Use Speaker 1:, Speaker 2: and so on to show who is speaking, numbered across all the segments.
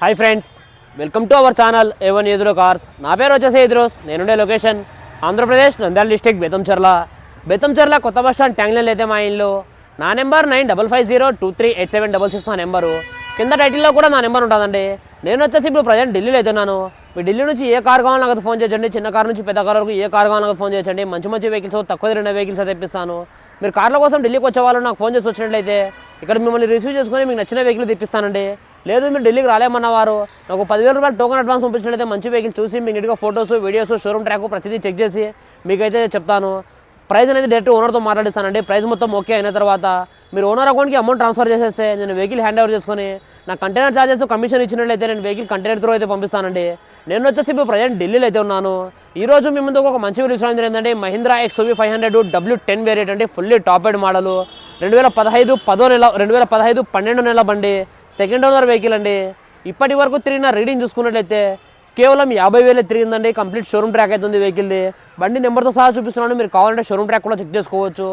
Speaker 1: Hi friends welcome to our channel A one యూజ్లో cars నా పేరు వచ్చేసి ఇద్రోస్ నేనుండే లొకేషన్ ఆంధ్రప్రదేశ్ నంద్యాల డిస్టిక్ బెతంచర్ల బెతంచర్ల కొత్త బస్ స్టాండ్ ట్యాంగ్లైన్ అయితే మా ఇంట్లో నా number nine double five zero two three eight seven double six నా నెంబరు కింద టైటిల్లో కూడా నా నెంబర్ ఉంటుందండి. నేను వచ్చేసి ఇప్పుడు ప్రజెంట్ ఢిల్లీలో అవుతున్నాను మీ ఢిల్లీ నుంచి ఏ కార్ కావాలో నాకు ఫోన్ చేయండి. చిన్న కార్ నుంచి పెద్ద కార్ వరకు ఏ కార్ కావాలో నాకు ఫోన్ చేయండి. మంచి మంచి వెహికల్స్ తక్కువ తిరిగిన వెహికల్స్ తెప్పిస్తాను. మీరు కార్ల కోసం ఢిల్లీకి వచ్చే వాళ్ళు నాకు ఫోన్ చేసి వచ్చినట్లయితే ఇక్కడ మిమ్మల్ని రిసీవ్ చేసుకొని మీకు నచ్చిన వెహికల్ తెప్పిస్తానండి. లేదు మీరు ఢిల్లీకి రాలేమన్నవారు. నాకు పదివేల రూపాయలు టోకెన్ అడ్వాన్స్ పంపించినట్లయితే మంచి వెహికల్ చూసి మీ నీట్గా ఫోటోస్ వీడియోస్ షోరూమ్ ట్రాక్ ప్రతిదీ చెక్ చేసి మీకైతే చెప్తాను. ప్రైస్ అనేది డైరెక్ట్ ఓనర్తో మాట్లాడిస్తానండి. ప్రైస్ మొత్తం ఓకే అయిన తర్వాత మీరు ఓనర్ అకౌంట్కి అమౌంట్ ట్రాన్స్ఫర్ చేసేస్తే నేను వెహికల్ హ్యాండ్ ఓవర్ చేసుకొని నా కంటైనర్ ఛార్జెస్ కమిషన్ ఇచ్చినట్లయితే నేను వెహికల్ కంటైనర్ త్రో అయితే పంపిస్తానండి. నేను వచ్చేసి ఇప్పుడు ప్రజెంట్ ఢిల్లీలో అయితే ఉన్నాను. ఈ రోజు మీ ముందు ఒక మంచి వీడియో చూడడం ఏంటంటే Mahindra XUV five hundred W ten variant అంటే ఫుల్లీ టాప్ ఎడ్ మోడల్ రెండు వేల పదహైదు పదో నెల రెండు వేల పదహైదు పన్నెండు నెల బండి. సెకండ్ ఓనర్ వెహికల్ అండి. ఇప్పటి వరకు తిరిగిన రీడింగ్ చూసుకున్నట్లయితే కేవలం యాభై వేలే తిరిగిందండి. కంప్లీట్ షోరూమ్ ట్రాక్ అవుతుంది వెహికల్ది బండి నెంబర్తో సహా చూపిస్తున్నాను. మీరు కావాలంటే షోరూమ్ ట్రాక్ కూడా చెక్ చేసుకోవచ్చు.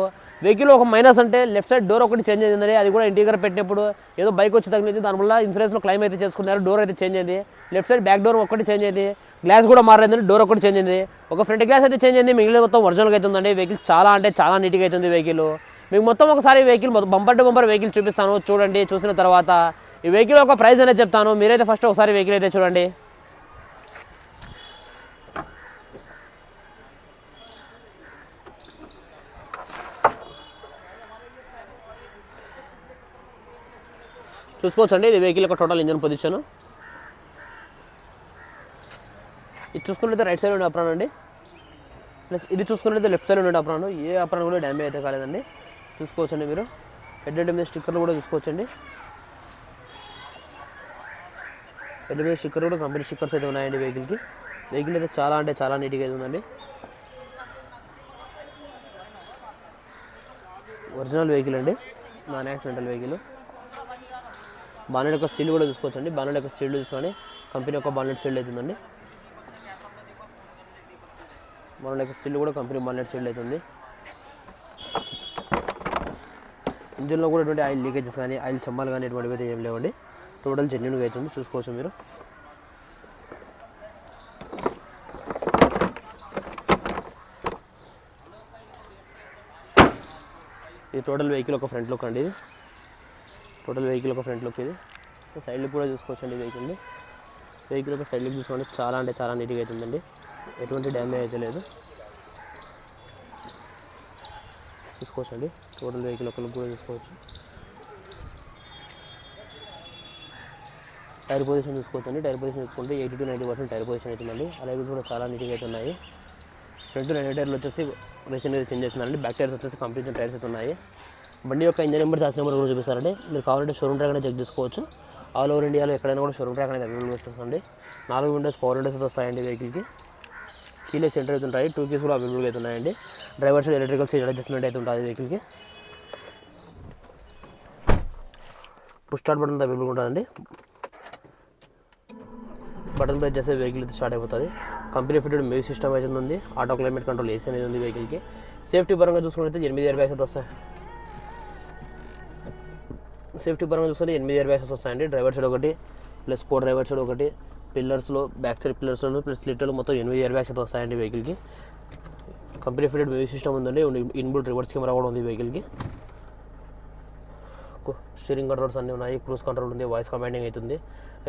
Speaker 1: వెహికల్ ఒక మైనస్ అంటే లెఫ్ట్ సైడ్ డోర్ ఒకటి చేంజ్ అయిందండి అది కూడా ఇంటీరియర్ పెట్టినప్పుడు ఏదో బైక్ వచ్చి తగిలింది. దానివల్ల ఇన్సూరెన్స్లో క్లైమ్ అయితే చేసుకున్నారు. డోర్ అయితే చేంజ్ అయింది. లెఫ్ట్ సైడ్ బ్యాక్ డోర్ ఒకటి చేంజ్ అయింది. గ్లాస్ కూడా మారిందండి డోర్ ఒకటి చేంజ్ అయింది. ఒక ఫ్రంట్ గ్లాస్ అయితే చేంజ్ అయింది. మిగిలిన మొత్తం ఒరిజినల్గా అవుతుందండి వెహికల్ చాలా అంటే చాలా నీట్గా అవుతుంది వెహికల్. మీకు మొత్తం ఒకసారి vehicle bumper to bumper vehicle చూపిస్తాను. చూడండి చూసిన తర్వాత ఈ వెహికల్ ఒక ప్రైస్ అనేది చెప్తాను. మీరైతే ఫస్ట్ ఒకసారి వెహికల్ అయితే చూడండి. చూసుకోవచ్చండి. ఇది వెహికల్ యొక్క టోటల్ ఇంజన్ పొజిషన్ ఇది చూసుకున్నట్లయితే రైట్ సైడ్ ఉండే అప్రాన్ అండి. ప్లస్ ఇది చూసుకున్నట్లయితే లెఫ్ట్ సైడ్ ఉండే అప్రాన్. ఏ అప్రాన్ కూడా డ్యామేజ్ అయితే కాలేదండి. చూసుకోవచ్చండి మీరు. హెడ్ హెడ్ మీద స్టిక్కర్లు కూడా చూసుకోవచ్చండి. హెడ్ మీద స్టిక్కర్ కూడా కంపెనీ స్టిక్కర్స్ అయితే ఉన్నాయండి వెహికల్కి వెహికల్ అయితే చాలా అంటే చాలా నీట్గా అయితే ఉందండి. ఒరిజినల్ వెహికల్ అండి. నాన్ యాక్సిడెంటల్ వెహికల్ బానెట్ యొక్క సీల్ కూడా చూసుకోవచ్చండి. బానెట్ యొక్క సీల్ చూసుకొని కంపెనీ యొక్క బానెట్ సీల్ అవుతుందండి బానెట్ యొక్క సీల్ కూడా కంపెనీ బానెట్ సీల్ అవుతుంది. ఇంజిన్లో కూడా ఎటువంటి ఆయిల్ లీకేజెస్ కానీ ఆయిల్ చెమ్మాలు కానీ ఎటువంటివి అయితే ఏం లేవండి. టోటల్ జెన్యున్గా అవుతుంది చూసుకోవచ్చు మీరు. ఇది టోటల్ వెహికల్ ఒక ఫ్రంట్ లుక్ అండి ఇది. టోటల్ వెహికల్ ఒక ఫ్రంట్ లుక్ ఇది. సైడ్ లుక్ కూడా చూసుకోవచ్చండి వెహికల్ని. వెహికల్ ఒక సైడ్ లుక్ చూసుకోండి. చాలా అంటే చాలా నీట్గా అవుతుందండి ఎటువంటి డ్యామేజ్ అయితే లేదు. చూసుకోవచ్చండి. టోటల్ వెహికల్ ఒక లుక్ కూడా చూసుకోవచ్చు. టైర్ పొజిషన్ చూసుకోవచ్చండి. టైర్ పొజిషన్ చూసుకుంటే eighty to ninety percent tyre position అవుతుందండి అలాగే కూడా చాలా నీట్గా అయితే ఉన్నాయి. ఫ్రంట్ రెండు టైర్లు వచ్చేసి రీసెంట్గా చేంజ్ చేస్తున్నారండి. బ్యాక్ టైర్స్ వచ్చేసి కంప్లీట్ టైర్స్ అయితే ఉన్నాయి. బండి యొక్క ఇంజన్ నెంబర్ చార్జ్ నెంబర్ కూడా చూపిస్తారండి. మీరు కావాలంటే షోరూమ్ ట్రాక్ అనేది చెక్ చేసుకోవచ్చు. ఆల్ ఓవర్ ఇండియాలో ఎక్కడైనా కూడా షోరూమ్ ట్రాక్ అనేది అవైలబుల్ వస్తుందండి. నాలుగు విండోస్ పవర్ విండోస్ అయితే వస్తాయండి వెహికల్కి కీలెస్ సెంటర్ అవుతుంటాయి టూ కీస్ కూడా అవైలబుల్ అవుతున్నాయండి డ్రైవర్స్ ఎలక్ట్రికల్ సీట్ అడ్జస్ట్మెంట్ అయితే ఉంటుంది వెహికల్కి పుష్ స్టార్ట్ బటన్ అవైలబుల్ ఉంటుందండి. బటన్ ప్రెస్ చేస్తే వెహికల్ అయితే స్టార్ట్ అయిపోతుంది. కంపెనీ ఫిటెడ్ మ్యూజిక్ సిస్టమ్ అయితే ఉంది. ఆటో క్లైమేట్ కంట్రోల్ ఏసీ అనేది ఉంది వెహికల్కి సేఫ్టీ పరంగా చూసుకుంటే ఎనిమిది ఇయర్ బ్యాగ్స్ అయితే వస్తాయి. సేఫ్టీ పరంగా చూసుకుంటే ఎనిమిది ఇయర్ బ్యాగ్స్ వస్తాయండి. డ్రైవర్ సైడ్ ఒకటి ప్లస్ కో డ్రైవర్ సైడ్ ఒకటి పిల్లర్స్లో బ్యాక్ సైడ్ పిల్లర్స్లో ప్లస్ లిటర్లు మొత్తం ఎనిమిది ఇయర్ బ్యాగ్స్ అయితే వస్తాయండి వెహికల్కి కంపెనీ ఫిటెడ్ మ్యూజిక్ సిస్టమ్ ఉందండి. ఇన్బుల్ రివర్స్ కెమెరా కూడా ఉంది వెహికల్కి స్టీరింగ్ కంట్రోల్స్ అన్నీ ఉన్నాయి. క్రూజ్ కంట్రోల్ ఉంది వాయిస్ కమాండింగ్ అవుతుంది.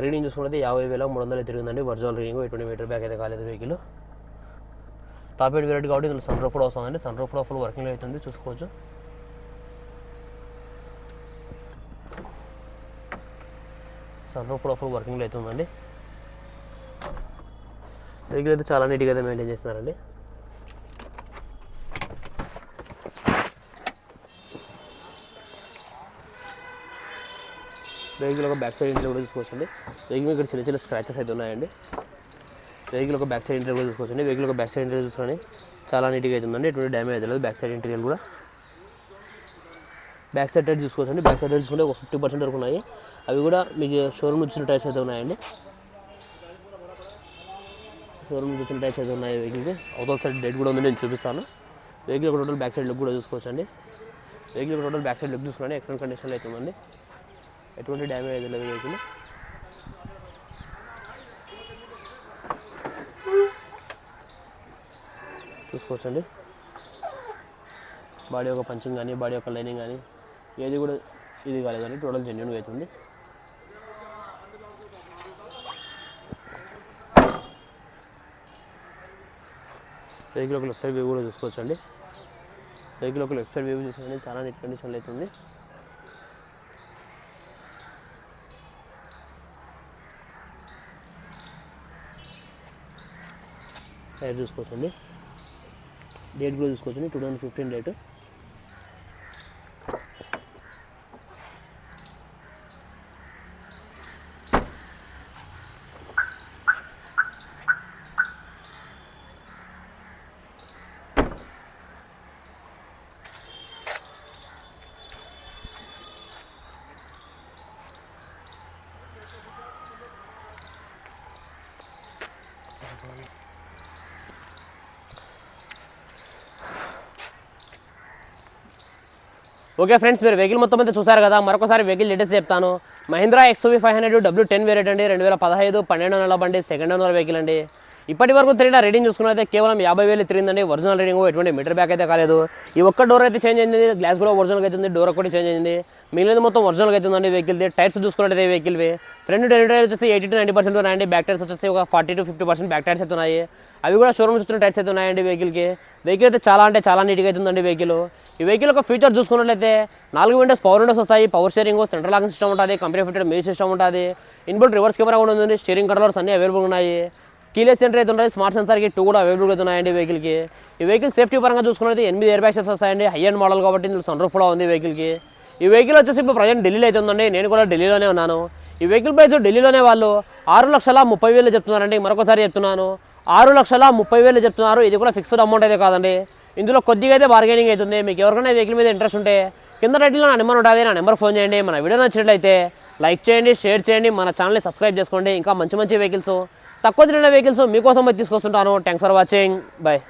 Speaker 1: రీడింగ్ చూసుకుంటే యాభై వేల మూడు వందలు తిరిగిందండి. వర్జువల్ రీడింగ్ ఎటువంటి మీటర్ బ్యాక్ అయితే కాలేదు వెహికల్ టాప్ ఎయిట్ వేరేట్ కాబట్టి ఇందులో సన్ రూఫ్ కూడా వస్తుందండి. సన్ రూఫ్ కూడా ఫుల్ వర్కింగ్ అవుతుంది. చూసుకోవచ్చు. సన్రూఫ్ కూడా ఫుల్ వర్కింగ్లో అవుతుందండి. వెహికల్ అయితే చాలా నీట్గా అయితే మెయింటైన్ చేస్తున్నారండి. వెహికల్ ఒక బ్యాక్ సైడ్ ఇంటర్ కూడా చూసుకోవచ్చండి. వెహికల్ ఇక్కడ చిన్న చిన్న స్క్రాచెస్ అయితే ఉన్నాయండి. వెహికల్ ఒక బ్యాక్ సైడ్ ఇంటర్ కూడా చూసుకోవచ్చండి. వెహికల్ ఒక బ్యాక్ సైడ్ ఇంటర్ చూసుకోండి చాలా నీట్గా అవుతుందండి. ఎటువంటి డ్యామేజ్ అయితే లేదు. బ్యాక్ సైడ్ ఇంటీరియర్ కూడా బ్యాక్ సైడ్ టైర్ చూసుకోవచ్చండి. బ్యాక్ సైడ్ చూసుకుంటే ఒక ఫిఫ్టీ పర్సెంట్ వరకు ఉన్నాయి. అవి కూడా మీకు షోరూమ్ వచ్చిన టైర్స్ అయితే ఉన్నాయండి. షోరూమ్ వచ్చిన టైర్స్ అయితే ఉన్నాయి వెహికల్కి. అవతల సైడ్ డేట్ కూడా ఉంది నేను చూపిస్తాను. వెహికల్ ఒక టోటల్ బ్యాక్ సైడ్ లుక్ కూడా చూసుకోవచ్చండి. వెహికల్ ఒక టోటల్ బ్యాక్ సైడ్ లుక్ చూసుకోండి ఎక్సలెంట్ కండిషన్లో అయితే ఉందండి. ఎటువంటి డ్యామేజ్ అయితే లేదు వెహికల్. చూసుకోవచ్చండి. బాడీ యొక్క పంచింగ్ కానీ బాడీ యొక్క లైనింగ్ కానీ ఏది కూడా ఇది కాలేదండి టోటల్ జెన్యున్గా అవుతుంది. వెహికల్ ఒక లెఫ్ట్ సైడ్ వ్యూ కూడా చూసుకోవచ్చండి. వెహికల్ ఒక లెఫ్ట్ సైడ్ వ్యూ చూసుకోండి చాలా నీట్ కండిషన్లో అవుతుంది. టైర్ చూసుకోవచ్చండి. డేట్ కూడా చూసుకోవచ్చండి. Two thousand fifteen date okay friends మీరు వెహికల్ మొత్తం అయితే చూసారు కదా. మరొకసారి వెహికల్ డీటెయిల్స్ చెప్తాను. Mahindra XUV five hundred W ten variant అండి. రెండు వేల పదహైదు పన్నెండు వందల బండి సెకండ్ ఓనర్ వెహికల్ అండి. ఇప్పటి వరకు తిరిగిన రీడింగ్ చూసుకున్నైతే కేవలం యాభై వేలు తిరిగిందండి. ఒరిజినల్ రీడింగ్ ఎటువంటి మీటర్ బ్యాక్ అయితే కాలేదు. ఈ ఒక్క డోర్ అయితే చేంజ్ అయింది. గ్లాస్ కూడా ఒరిజినల్గా అవుతుంది డోర్ ఒకటి చేంజ్ అయింది. మిగిలినది మొత్తం ఒరిజినల్గా అవుతుందండి వెహికల్ది టైర్స్ చూసుకున్నట్టయితే వెహికల్వి ఫ్రంట్ టెన్ టైర్ వచ్చేసి ఎయిటీ టు నైంటీ పర్సెంట్ ఉన్నాయండి. బ్యాక్ టైర్స్ వచ్చేసి ఒక forty to fifty percent back tyres అయితే ఉన్నాయి. అవి కూడా షోరూమ్ చూస్తున్న టైర్స్ అయితే ఉన్నాయండి వెహికల్కి వెహికల్ అయితే చాలా అంటే చాలా నీట్గా అవుతుందండి వెహికల్ ఈ వెహికల్ ఒక ఫీచర్ చూసుకున్నట్లయితే నాలుగు విండోస్ పవర్ విండోస్ వస్తాయి. Power steering central locking system ఉంటుంది. కంపెనీ ఫిటెడ్ మ్యూజిక్ సిస్టమ్ ఉంటుంది. ఇన్బుల్ రివర్స్ కెమెరా కూడా ఉంది స్టీరింగ్ కంట్రోల్స్ అన్ని అవైలబుల్ ఉన్నాయి. కీలెస్ సెంటర్ అయితే ఉంటుంది స్మార్ట్ సెన్సార్కి టూ కూడా అవైలబుల్ అయితే ఉన్నాయండి వెహికల్కి ఈ వెహికల్ సేఫ్టీ పరంగా చూసుకున్నది ఎనిమిది ఎయిర్ బ్యాగ్స్ వస్తాయండి. హై అండ్ మోడల్ కాబట్టి ఇందులో సన్ కూడా ఉంది వెహికల్కి ఈ వెహికల్ వచ్చేసి ఇప్పుడు ప్రజెంట్ ఢిల్లీలో అయితే ఉందండి. నేను కూడా ఢిల్లీలోనే ఉన్నాను. ఈ వెహికల్ ప్రైస్ ఢిల్లీలోనే వాళ్ళు ఆరు లక్షల ముప్పై వేలు చెప్తున్నారండి. మరొకసారి చెప్తున్నాను. ఆరు లక్షల ముప్పై వేలు చెప్తున్నారు. ఇది కూడా ఫిక్స్డ్ అమౌంట్ అయితే కాదండి. ఇందులో కొద్దిగా అయితే బార్గెనింగ్ అవుతుంది మీకు ఎవరికైనా వెహికల్ మీద ఇంట్రెస్ట్ ఉంటే కింద టైటిల్లో నా నెంబర్ ఉంటుంది. నా నెంబర్ ఫోన్ చేయండి. మన వీడియో నచ్చినట్లయితే లైక్ చేయండి షేర్ చేయండి. మన ఛానల్ని సబ్స్క్రైబ్ చేసుకోండి. ఇంకా మంచి మంచి వెహికల్స్ తక్కువ తిరిగిన వెహికల్స్ మీకోసం తీసుకొస్తుంటాను. Thanks for watching bye